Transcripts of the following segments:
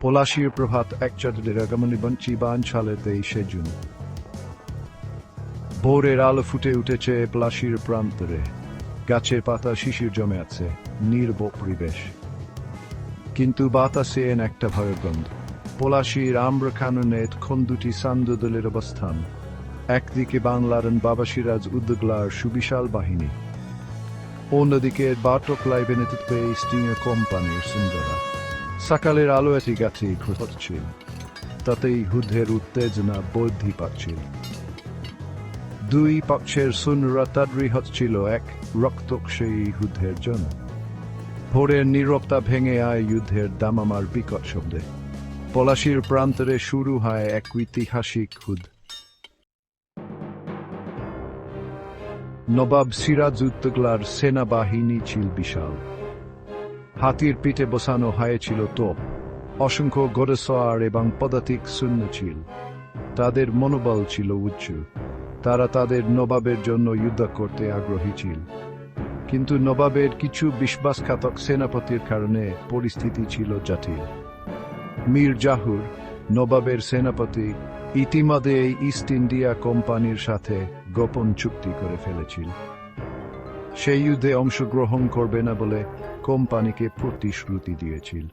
পলাশির প্রভাত একচাটের আগামী বঞ্চিবান সালে তেইশে জুন। ভোরের আলো ফুটে উঠেছে পলাশির প্রান্তরে। গাছের পাতা শিশির জমে আছে, নির্ব পরিবেশ। কিন্তু বাতাসে এন একটা ভয়ের গন্ধ। পলাশির আম্রখাননে খন দুটি সান্দ দলের অবস্থান। একদিকে বাংলার বাবা সিরাজ উদ্দগলার সুবিশাল বাহিনী। অন্যদিকে বাটক লাইভে নেতৃত্বে স্টিংয়ের কোম্পানির সুন্দরা। সকালের আলো এটি গাছে ঘুরছিল তাতেই যুদ্ধের উত্তেজনা বৃদ্ধি পাচ্ছিল। দুই পক্ষের সুনরা তাদ্রি হচ্ছিল, এক রক্তক্ষয়ী যুদ্ধের জন্য। ভোরের নীরবতা ভেঙে আয় যুদ্ধের দামামার বিকট শব্দে। পলাশির প্রান্তরে শুরু হয় এক ঐতিহাসিক যুদ্ধ নবাব সিরাজ সিরাজউদ্দৌলার সেনাবাহিনী ছিল বিশাল। হাতির পিঠে বসানো হয়েছিল তোপ, অসংখ্য ঘোড়সওয়ার এবং পদাতিক শূন্য ছিল তাদের মনোবল ছিল উচ্চ। তারা তাদের নবাবের জন্য যুদ্ধ করতে আগ্রহী ছিল। কিন্তু নবাবের কিছু বিশ্বাসঘাতক সেনাপতির কারণে পরিস্থিতি ছিল জটিল। মীর জাহুর, নবাবের সেনাপতি ইতিমধ্যে ইস্ট ইন্ডিয়া কোম্পানির সাথে গোপন চুক্তি করে ফেলেছিল। সেই যুদ্ধে অংশগ্রহণ করবে না বলে কোম্পানিকে প্রতিশ্রুতি দিয়েছিল।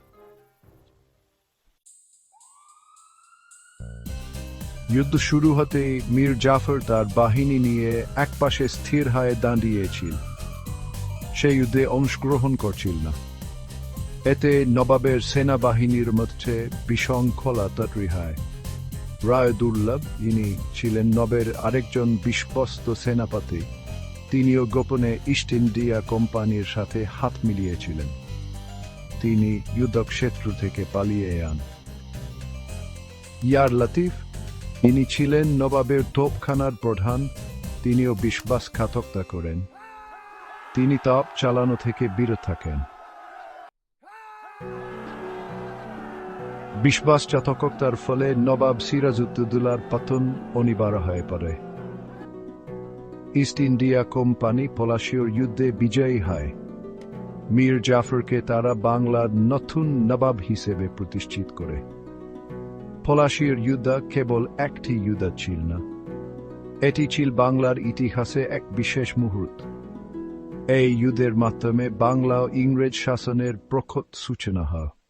যুদ্ধ শুরু হতেই মীর জাফর তার বাহিনী নিয়ে একপাশে স্থির হয়ে দাঁড়িয়েছিল। সেই যুদ্ধে অংশগ্রহণ করছিল না। এতে নবাবের সেনাবাহিনীর মধ্যে বিশৃঙ্খলা তৈরি হয় রায় দুর্লভ ইনি ছিলেন নবের আরেকজন বিশ্বস্ত সেনাপতি তিনিও গোপনে ইস্ট ইন্ডিয়া কোম্পানির সাথে হাত মিলিয়েছিলেন। তিনি যুদ্ধক্ষেত্র থেকে পালিয়ে আন ইয়ার লতিফ, ইনি ছিলেন নবাবের তোপখানার প্রধান, তিনিও বিশ্বাসঘাতকতা করেন। তিনি তাপ চালানো থেকে বিরত থাকেন। বিশ্বাসঘাতকতার ফলে নবাব সিরাজ সিরাজউদ্দৌলার পতন অনিবার্য হয়ে পড়ে। ইস্ট ইন্ডিয়া কোম্পানি পলাশীয় যুদ্ধে বিজয়ী হয় মীর জাফরকে তারা বাংলার নতুন নবাব হিসেবে প্রতিষ্ঠিত করে। পলাশীর যুদ্ধ কেবল একটি যুদ্ধ ছিল না। এটি ছিল বাংলার ইতিহাসে এক বিশেষ মুহূর্ত। এই যুদ্ধের মাধ্যমে বাংলা ইংরেজ শাসনের প্রখত সূচনা হয়।